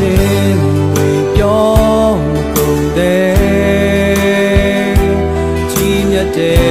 ခြင်းဝေပြောမကုန်တဲ့ကြီးမြတ်တဲ့